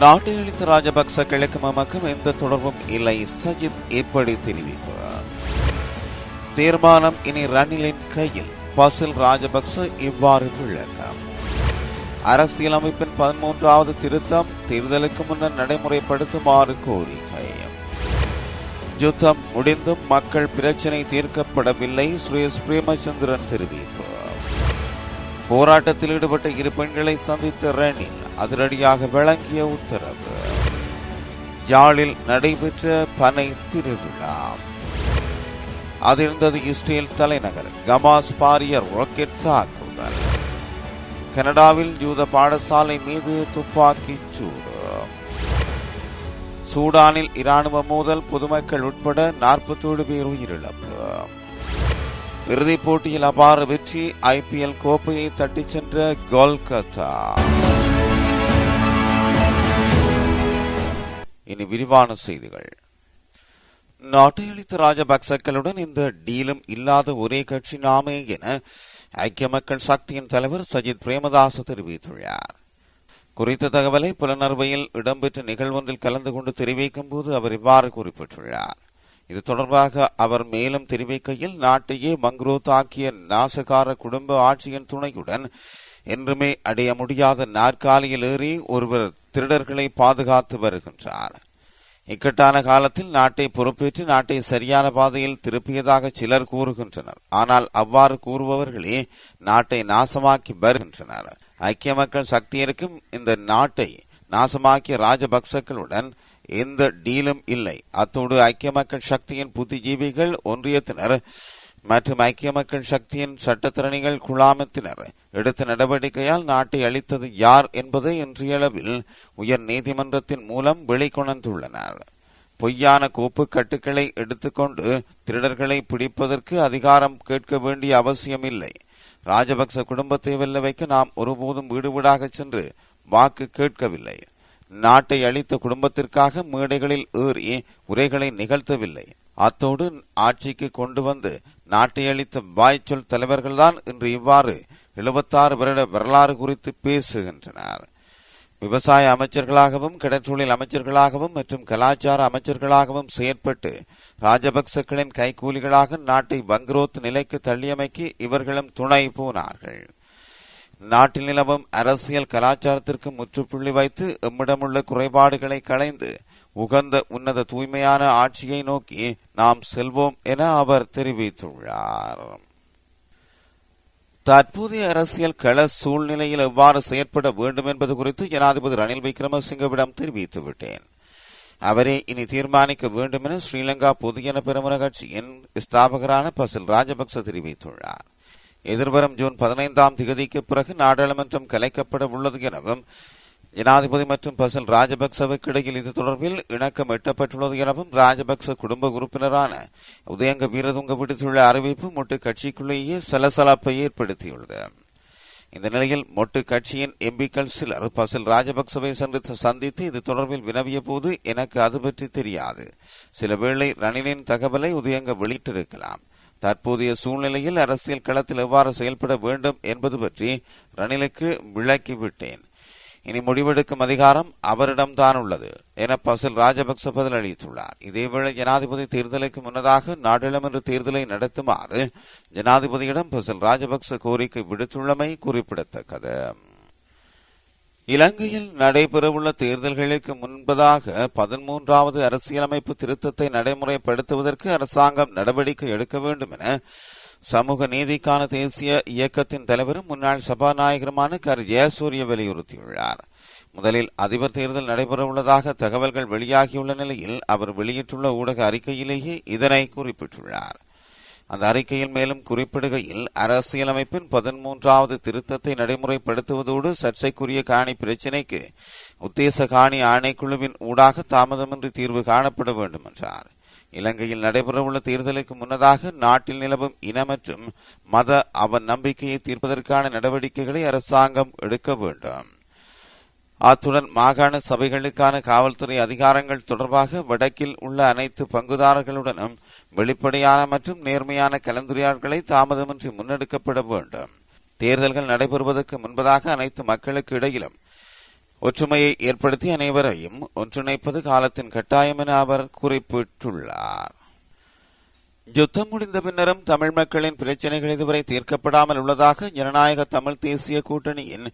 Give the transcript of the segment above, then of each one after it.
நாட்டை அளித்த ராஜபக்ச கிழக்கு மமக்கும் எந்த தொடர்பும் இல்லை. சஜித் எப்படி தெரிவிப்பு தீர்மானம் இனி ரணிலின் கையில். பசில் ராஜபக்ச இவ்வாறு விளக்கம். அரசியலமைப்பின் பதிமூன்றாவது திருத்தம் தேர்தலுக்கு முன்னர் நடைமுறைப்படுத்துமாறு கோரிக்கை யுத்தம் முடிந்தும் மக்கள் பிரச்சினை தீர்க்கப்படவில்லை சுரேஷ் பிரேமச்சந்திரன் தெரிவிப்பு போராட்டத்தில் ஈடுபட்ட இரு பெண்களை சந்தித்த ரணில் அதிரடியாக வழங்கிய உத்தரவு. யாழில் நடைபெற்ற பனை திருவிழா. அதிர்ந்தது இஸ்ரேல் தலைநகர். கமாஸ் பாரிய ராக்கெட் தாக்குதல். கனடாவில் யூத பாடசாலை மீது துப்பாக்கிச் சூடு. சூடானில் இராணுவ மோதல் பொதுமக்கள் உட்பட நாற்பத்தேழு பேர் உயிரிழப்பு. இறுதிப் போட்டியில் அபார வெற்றி ஐபிஎல் கோப்பையை தட்டிச் சென்ற கோல்கத்தா. இனி விரிவான செய்திகள். நாட்டை அளித்த ராஜபக்சக்களுடன் இந்த டீலும் இல்லாத ஒரே கட்சி நாமே என ஐக்கிய மக்கள் சக்தியின் தலைவர் சஜித் பிரேமதாச தெரிவித்துள்ளார். குறித்த தகவலை புலனர்வையில் இடம்பெற்ற நிகழ்வொன்றில் கலந்து கொண்டு தெரிவிக்கும் போது அவர் இவ்வாறு குறிப்பிட்டுள்ளார். இது தொடர்பாக அவர் மேலும் தெரிவிக்கையில் நாட்டையே மங்குரோத்தாக்கிய நாசகார குடும்ப ஆட்சியின் துணையுடன் என்றுமே அடைய முடியாத நாற்காலியில் ஏறி ஒருவர் திருடர்களை பாதுகாத்து வருகின்றார். இக்கட்டான காலத்தில் நாட்டை பொறுப்பேற்று நாட்டை சரியான பாதையில் திருப்பியதாக சிலர் கூறுகின்றனர். ஆனால் அவ்வாறு கூறுபவர்களே நாட்டை நாசமாக்கி வருகின்றனர். ஐக்கிய மக்கள் சக்தியருக்கும் இந்த நாட்டை நாசமாக்கிய ராஜபக்சக்களுடன் எந்த டீலும் இல்லை. அத்தோடு ஐக்கிய மக்கள் சக்தியின் புத்திஜீவிகள் ஒன்றியத்தினர் மற்றும் ஐக்கிய மக்கள் சக்தியின் சட்டத்திறனிகள் குழாமத்தினர் எடுத்த நடவடிக்கையால் நாட்டை அளித்தது யார் என்பதை இன்றையளவில் உயர் நீதிமன்றத்தின் மூலம் வெளிக்கொணர்ந்துள்ளனர். பொய்யான கோப்பு கட்டுக்களை எடுத்துக்கொண்டு திருடர்களை பிடிப்பதற்கு அதிகாரம் கேட்க வேண்டிய அவசியமில்லை. ராஜபக்ச குடும்பத்தை வெல்ல வைக்க நாம் ஒருபோதும் வீடு வீடாக சென்று வாக்கு கேட்கவில்லை. நாட்டை அளித்த குடும்பத்திற்காக மேடைகளில் ஏறி உரைகளை நிகழ்த்தவில்லை. அத்தோடு ஆட்சிக்கு கொண்டு வந்து நாட்டை அளித்த வாய்ச்சொல் தலைவர்கள்தான் இன்று இவ்வாறு எழுபத்தாறு வருட வரலாறு குறித்து பேசுகின்றனர். விவசாய அமைச்சர்களாகவும் கிடற்றொழில் அமைச்சர்களாகவும் மற்றும் கலாச்சார அமைச்சர்களாகவும் செயற்பட்டு ராஜபக்சக்களின் கைகூலிகளாக நாட்டை வங்குரோத்து நிலைக்கு தள்ளியமைக்கு இவர்களும் துணை போனார்கள். நாட்டில் நிலவும் அரசியல் கலாச்சாரத்திற்கு முற்றுப்புள்ளி வைத்து எம்மிடமுள்ள குறைபாடுகளை களைந்து உகந்த உன்னத தூய்மையான ஆட்சியை நோக்கி நாம் செல்வோம் என அவர் தெரிவித்துள்ளார். தற்போதைய அரசியல் கள சூழ்நிலையில் எவ்வாறு செயற்பட வேண்டும் என்பது குறித்து ஜனாதிபதி ரணில் விக்ரமசிங்கவிடம் தெரிவித்து விட்டேன். அவரே இனி தீர்மானிக்க வேண்டும் என ஸ்ரீலங்கா பொதுஜன பெருமுறை கட்சியின் ஸ்தாபகரான பசில் ராஜபக்ச தெரிவித்துள்ளார். எதிர்வரும் ஜூன் பதினைந்தாம் திகதிக்கு பிறகு நாடாளுமன்றம் கலைக்கப்பட உள்ளது எனவும் ஜனாதிபதி மற்றும் பசில் ராஜபக்சவுக்கு இடையில் இது தொடர்பில் இணக்கம் எட்டப்பட்டுள்ளது எனவும் ராஜபக்ச குடும்ப உறுப்பினரான உதயங்க வீரதுங்க விடுத்துள்ள அறிவிப்பு மொட்டு கட்சிக்குள்ளேயே சலசலப்பை ஏற்படுத்தியுள்ளது. இந்த நிலையில் மொட்டு கட்சியின் எம்பிக்கள் சிலர் பசில் ராஜபக்சவை சென்று சந்தித்து இது தொடர்பில் வினவிய போது எனக்கு அது பற்றி தெரியாது. சில வேளை ரணிலின் தகவலை உதயங்க வெளியிட்டிருக்கலாம். தற்போதைய சூழ்நிலையில் அரசியல் களத்தில் எவ்வாறு செயல்பட வேண்டும் என்பது பற்றி ரணிலுக்கு விளக்கிவிட்டேன். இனி முடிவெடுக்கும் அதிகாரம் அவரிடம்தான் உள்ளது என பசில் ராஜபக்ச பதிலளித்துள்ளார். இதேவேளை ஜனாதிபதி தேர்தலுக்கு முன்னதாக நாடாளுமன்ற தேர்தலை நடத்துமாறு ஜனாதிபதியிடம் பசில் ராஜபக்ச கோரிக்கை விடுத்துள்ளமை குறிப்பிடத்தக்கது. இலங்கையில் நடைபெறவுள்ள தேர்தல்களுக்கு முன்பதாக பதிமூன்றாவது அரசியலமைப்பு திருத்தத்தை நடைமுறைப்படுத்துவதற்கு அரசாங்கம் நடவடிக்கை எடுக்க வேண்டும் என சமூக நீதிக்கான தேசிய இயக்கத்தின் தலைவரும் முன்னாள் சபாநாயகருமான கர். ஜெயசூரிய வலியுறுத்தியுள்ளார். முதலில் அதிபர் தேர்தல் நடைபெறவுள்ளதாக தகவல்கள் வெளியாகியுள்ள நிலையில் அவர் வெளியிட்டுள்ள ஊடக அறிக்கையிலேயே இதனை குறிப்பிட்டுள்ளார். அந்த அறிக்கையில் மேலும் குறிப்பிடுகையில் அரசியலமைப்பின் பதிமூன்றாவது திருத்தத்தை நடைமுறைப்படுத்துவதோடு சர்ச்சைக்குரிய காணி பிரச்சினைக்கு உத்தேச காணி ஆணைக்குழுவின் ஊடாக தாமதமின்றி தீர்வு காணப்பட வேண்டும் என்றார். இலங்கையில் நடைபெறவுள்ள தேர்தலுக்கு முன்னதாக நாட்டில் நிலவும் இன மற்றும் மத அவ நம்பிக்கையை தீர்ப்பதற்கான நடவடிக்கைகளை அரசாங்கம் எடுக்க வேண்டும். அத்துடன் மாகாண சபைகளுக்கான காவல்துறை அதிகாரங்கள் தொடர்பாக வடக்கில் உள்ள அனைத்து பங்குதாரர்களுடனும் வெளிப்படையான மற்றும் நேர்மையான கலந்துரையாடல்களை தாமதமின்றி முன்னெடுக்கப்பட வேண்டும். தேர்தல்கள் நடைபெறுவதற்கு முன்பதாக அனைத்து மக்களுக்கு இடையிலும் ஒற்றுமையை ஏற்படுத்தி அனைவரையும் ஒன்றிணைப்பது காலத்தின் கட்டாயம் என அவர் குறிப்பிட்டுள்ளார். யுத்தம் முடிந்த பின்னரும் தமிழ் மக்களின் பிரச்சனைகள் இதுவரை தீர்க்கப்படாமல் உள்ளதாக ஜனநாயக தமிழ் தேசிய கூட்டணியின்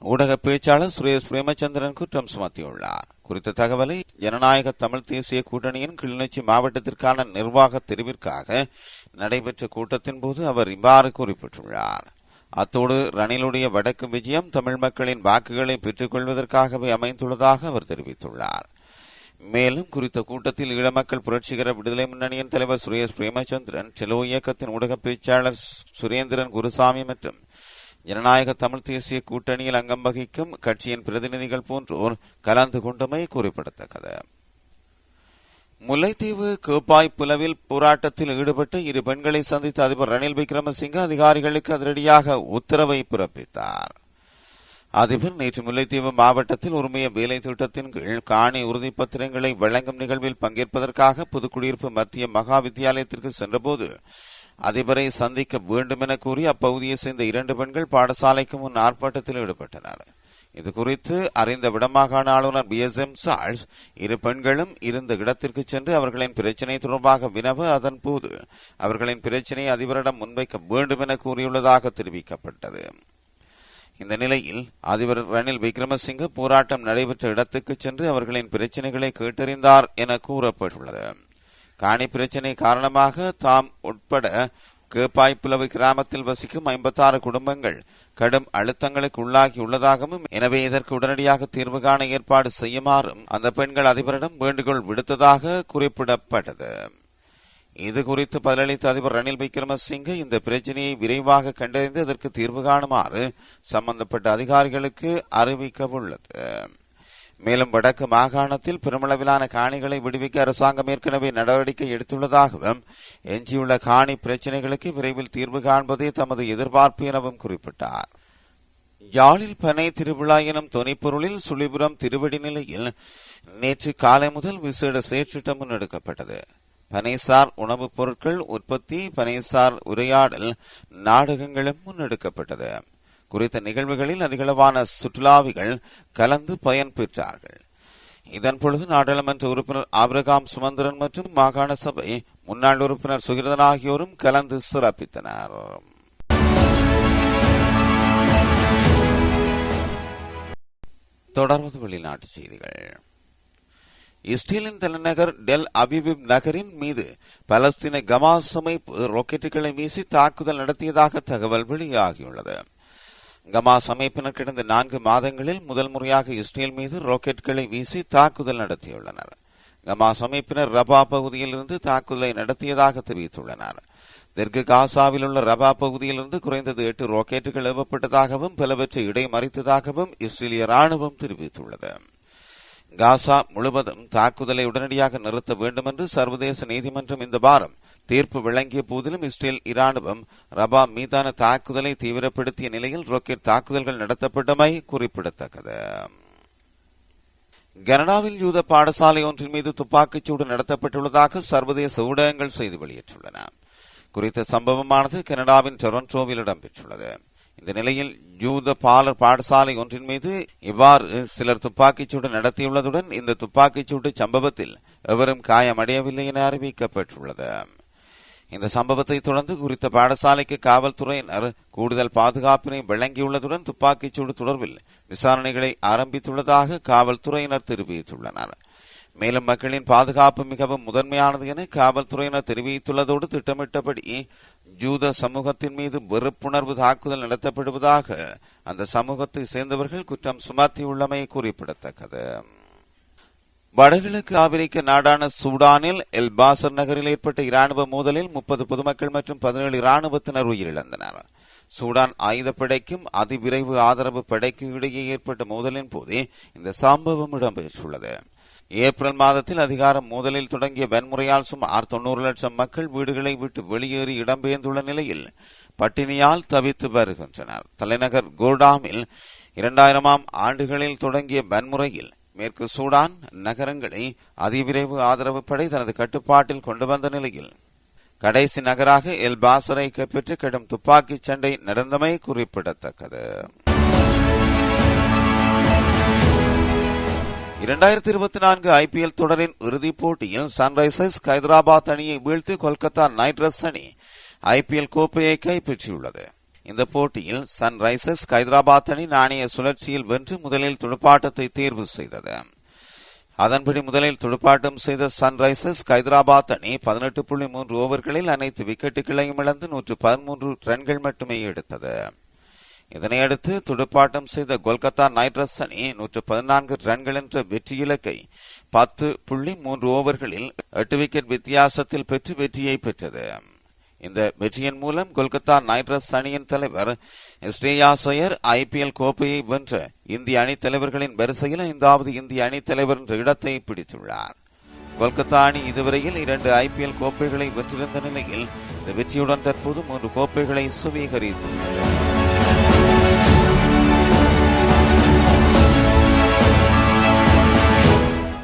ஊடக பேச்சாளர் சுரேஷ் பிரேமச்சந்திரன் குற்றம் சுமத்தியுள்ளார். குறித்த தகவலை ஜனநாயக தமிழ் தேசிய கூட்டணியின் கிளிநொச்சி மாவட்டத்திற்கான நிர்வாக தெரிவிற்காக நடைபெற்ற கூட்டத்தின் போது அவர் இவ்வாறு குறிப்பிட்டுள்ளார். அத்தோடு ரணிலுடைய வடக்கு விஜயம் தமிழ் மக்களின் வாக்குகளை பெற்றுக் கொள்வதற்காகவே அமைந்துள்ளதாக அவர் தெரிவித்துள்ளார். மேலும் குறித்த கூட்டத்தில் ஈழமக்கள் புரட்சிகர விடுதலை முன்னணியின் தலைவர் சுரேஷ் பிரேமச்சந்திரன் செலோ இயக்கத்தின் ஊடக பேச்சாளர் சுரேந்திரன் குருசாமி மற்றும் ஜனநாயக தமிழ் தேசிய கூட்டணியில் அங்கம் வகிக்கும் கட்சியின் பிரதிநிதிகள் போன்றோர் கலந்து கொண்டமை குறிப்பிடத்தக்கது. முல்லைத்தீவு கேப்பாய் புலவில் போராட்டத்தில் ஈடுபட்டு இரு பெண்களை சந்தித்த அதிபர் ரணில் விக்ரமசிங்க அதிகாரிகளுக்கு அதிரடியாக உத்தரவை பிறப்பித்தார். அதிபர் நேற்று முல்லைத்தீவு மாவட்டத்தில் உரிமைய வேலை திட்டத்தின் கீழ் காணி உறுதிப்பத்திரங்களை வழங்கும் நிகழ்வில் பங்கேற்பதற்காக புதுக்குடியிருப்பு மத்திய மகா வித்தியாலயத்திற்கு சென்றபோது அதிபரை சந்திக்க வேண்டும் என கூறி அப்பகுதியை சேர்ந்த இரண்டு பெண்கள் பாடசாலைக்கு முன் ஆர்ப்பாட்டத்தில் ஈடுபட்டனர். இது குறித்து அறிந்த விடமாகாண ஆளுநர் பி. எஸ். எம். சால்ஸ் இரு பெண்களும் இருந்த இடத்திற்கு சென்று அவர்களின் பிரச்சினை தொடர்பாக வினவ அதன் போது அவர்களின் பிரச்சினையை அதிபரிடம் முன்வைக்க வேண்டும் என கூறியுள்ளதாக தெரிவிக்கப்பட்டது. இந்த நிலையில் அதிபர் ரணில் விக்ரமசிங்க போராட்டம் நடைபெற்ற இடத்துக்கு சென்று அவர்களின் பிரச்சினைகளை கேட்டறிந்தார் என கூறப்பட்டுள்ளது. காணி பிரச்சினை காரணமாக தாம் உட்பட கேப்பாய்ப்புலவு கிராமத்தில் வசிக்கும் ஐம்பத்தாறு குடும்பங்கள் கடும் அழுத்தங்களுக்கு உள்ளாகி உள்ளதாகவும் எனவே இதற்கு உடனடியாக தீர்வு காண ஏற்பாடு செய்யுமாறும் அந்த பெண்கள் அதிபரிடம் வேண்டுகோள் விடுத்ததாக குறிப்பிடப்பட்டது. இது குறித்து பதிலளித்த அதிபர் ரணில் விக்ரமசிங்கே இந்த பிரச்சனையை விரைவாக கண்டறிந்து அதற்கு தீர்வு காணுமாறு சம்பந்தப்பட்ட அதிகாரிகளுக்கு அறிவிக்கவுள்ளது. மேலும் வடக்கு மாகாணத்தில் பெருமளவிலான காணிகளை விடுவிக்க அரசாங்கம் ஏற்கனவே நடவடிக்கை எடுத்துள்ளதாகவும் எஞ்சியுள்ள காணி பிரச்சினைகளுக்கு விரைவில் தீர்வு காண்பதே தமது எதிர்பார்ப்பு எனவும் குறிப்பிட்டார். யாழில் பனை திருவிழா எனும் துணைப்பொருளில் சுழிபுரம் திருவடி நிலையில் நேற்று காலை முதல் விசேட செயற்றிட்டம் முன்னெடுக்கப்பட்டது. பனைசார் உணவுப் பொருட்கள் உற்பத்தி பனைசார் உரையாடல் நாடகங்களும் முன்னெடுக்கப்பட்டது. குறித்த நிகழ்வுகளில் அதிகளவான சுற்றுலாவிகள் கலந்து பயன் பெற்றார்கள். இதன் பொழுது நாடாளுமன்ற உறுப்பினர் ஆபிரகாம் சுமந்திரன் மற்றும் மாகாண சபை முன்னாள் உறுப்பினர் சுகிரதன் ஆகியோரும் கலந்து சிறப்பித்தனர். தொடர்வது வெளிநாட்டு செய்திகள். இஸ்ரேலின் தலைநகர் டெல் அபிபிப் நகரின் மீது பலஸ்தீன கமாஸ் அமைப்பு ராக்கெட்டுகளை வீசி தாக்குதல் நடத்தியதாக தகவல் வெளியாகியுள்ளது. கமாஸ் அமைப்பினர் கடந்த நான்கு மாதங்களில் முதல் முறையாக இஸ்ரேல் மீது ராக்கெட்டுகளை வீசி தாக்குதல் நடத்தியுள்ளனர். கமாஸ் அமைப்பினர் ரபா பகுதியில் இருந்து தாக்குதலை நடத்தியதாக தெரிவித்துள்ளனர். தெற்கு காசாவில் உள்ள ரபா பகுதியிலிருந்து குறைந்தது எட்டு ராக்கெட்டுகள் ஏவப்பட்டதாகவும் பலவற்றை இடைமறித்ததாகவும் இஸ்ரேலிய ராணுவம் தெரிவித்துள்ளது. காசா முழுவதும் தாக்குதலை உடனடியாக நிறுத்த வேண்டும் என்று சர்வதேச நீதிமன்றம் இந்த வாரம் தீர்ப்பு விளங்கிய போதிலும் இஸ்ரேல் இராணுவம் ரபா மீதான தாக்குதலை தீவிரப்படுத்திய நிலையில் ராக்கெட் தாக்குதல்கள் நடத்தப்பட்டமை குறிப்பிடத்தக்கது. கனடாவில் யூத பாடசாலை ஒன்றின் மீது துப்பாக்கிச்சூடு நடத்தப்பட்டுள்ளதாக சர்வதேச ஊடகங்கள் செய்தி வெளியிட்டுள்ளன. குறித்த சம்பவமானது கனடாவின் டொரண்டோவில் இடம்பெற்றுள்ளது. இந்த நிலையில் யூத பாலர் பாடசாலை ஒன்றின் மீது இவ்வாறு சிலர் துப்பாக்கிச்சூடு நடத்தியுள்ளதுடன் இந்த துப்பாக்கிச்சூடு சம்பவத்தில் எவரும் காயமடையவில்லை என அறிவிக்கப்பட்டுள்ளது. இந்த சம்பவத்தை தொடர்ந்து குறித்த பாடசாலைக்கு காவல்துறையினர் கூடுதல் பாதுகாப்பினை வழங்கியுள்ளதுடன் துப்பாக்கிச்சூடு தொடர்பில் விசாரணைகளை ஆரம்பித்துள்ளதாக காவல்துறையினர் தெரிவித்துள்ளனர். மேலும் மக்களின் பாதுகாப்பு மிகவும் முதன்மையானது என காவல்துறையினர் தெரிவித்துள்ளதோடு திட்டமிட்டபடி ஜூத சமூகத்தின் மீது வெறுப்புணர்வு தாக்குதல் நடத்தப்படுவதாக அந்த சமூகத்தை சேர்ந்தவர்கள் குற்றம் சுமத்தியுள்ளமை குறிப்பிடத்தக்கது. வடகிழக்கு ஆப்பிரிக்க நாடான சூடானில் எல்பாசர் நகரில் ஏற்பட்ட இராணுவ மோதலில் முப்பது பொதுமக்கள் மற்றும் பதினேழு இராணுவத்தினர் உயிரிழந்தனர். சூடான் ஆயுதப்படைக்கும் அதிவிரைவு ஆதரவு படைக்கும் இடையே ஏற்பட்ட மோதலின் போதே இந்த சம்பவம் இடம்பெற்றுள்ளது. ஏப்ரல் மாதத்தில் அதிகாரம் மோதலில் தொடங்கிய வன்முறையால் சுமார் தொன்னூறு லட்சம் மக்கள் வீடுகளை விட்டு வெளியேறி இடம்பெயர்ந்துள்ள நிலையில் பட்டினியால் தவித்து வருகின்றனர். தலைநகர் கோர்டாமில் இரண்டாயிரமாம் ஆண்டுகளில் தொடங்கிய வன்முறையில் மேற்கு சூடான் நகரங்களை அதிவிரைவு ஆதரவு படை தனது கட்டுப்பாட்டில் கொண்டு வந்த நிலையில். கடைசி நகராக எல் பாசரை கைப்பற்றி கடும் துப்பாக்கிச் சண்டை நடந்தமை குறிப்பிடத்தக்கது. இரண்டாயிரத்தி இருபத்தி நான்கு ஐபிஎல் தொடரின் இறுதிப் போட்டியில் சன்ரைசர்ஸ் ஹைதராபாத் அணியை வீழ்த்தி கொல்கத்தா நைட் ரைடர்ஸ் அணி ஐபிஎல் கோப்பையை கைப்பற்றியுள்ளது. இந்த போட்டியில் சன்ரைசர்ஸ் ஹைதராபாத் அணி நாணய சுழற்சியில் வென்று முதலில் துடுப்பாட்டத்தை தேர்வு செய்தது. அதன்படி முதலில் துடுப்பாட்டம் செய்த சன்ரைசர்ஸ் ஹைதராபாத் அணி பதினெட்டு புள்ளி மூன்று ஓவர்களில் அனைத்து விக்கெட்டுகளையும் இழந்து நூற்று பதிமூன்று ரன்கள் மட்டுமே எடுத்தது. இதனையடுத்து துடுப்பாட்டம் செய்த கொல்கத்தா நைட் ரைடர்ஸ் அணி நூற்று பதினான்கு ரன்கள் என்ற வெற்றி இலக்கை பத்து புள்ளி மூன்று ஓவர்களில் எட்டு விக்கெட் வித்தியாசத்தில் பெற்று வெற்றியை பெற்றது. இந்த வெற்றியின் மூலம் கொல்கத்தா நைட் ரைடர்ஸ் அணியின் தலைவர் ஸ்ரேயா சையர் ஐபிஎல் கோப்பையை வென்ற இந்திய அணித் தலைவர்களின் வரிசையில் ஐந்தாவது இந்திய அணித் தலைவர் என்ற இடத்தை பிடித்துள்ளார். கொல்கத்தா அணி இதுவரையில் இரண்டு ஐபிஎல் கோப்பைகளை வென்றிருந்த நிலையில் இந்த வெற்றியுடன் தற்போது மூன்று கோப்பைகளை சுவீகரித்துள்ளது.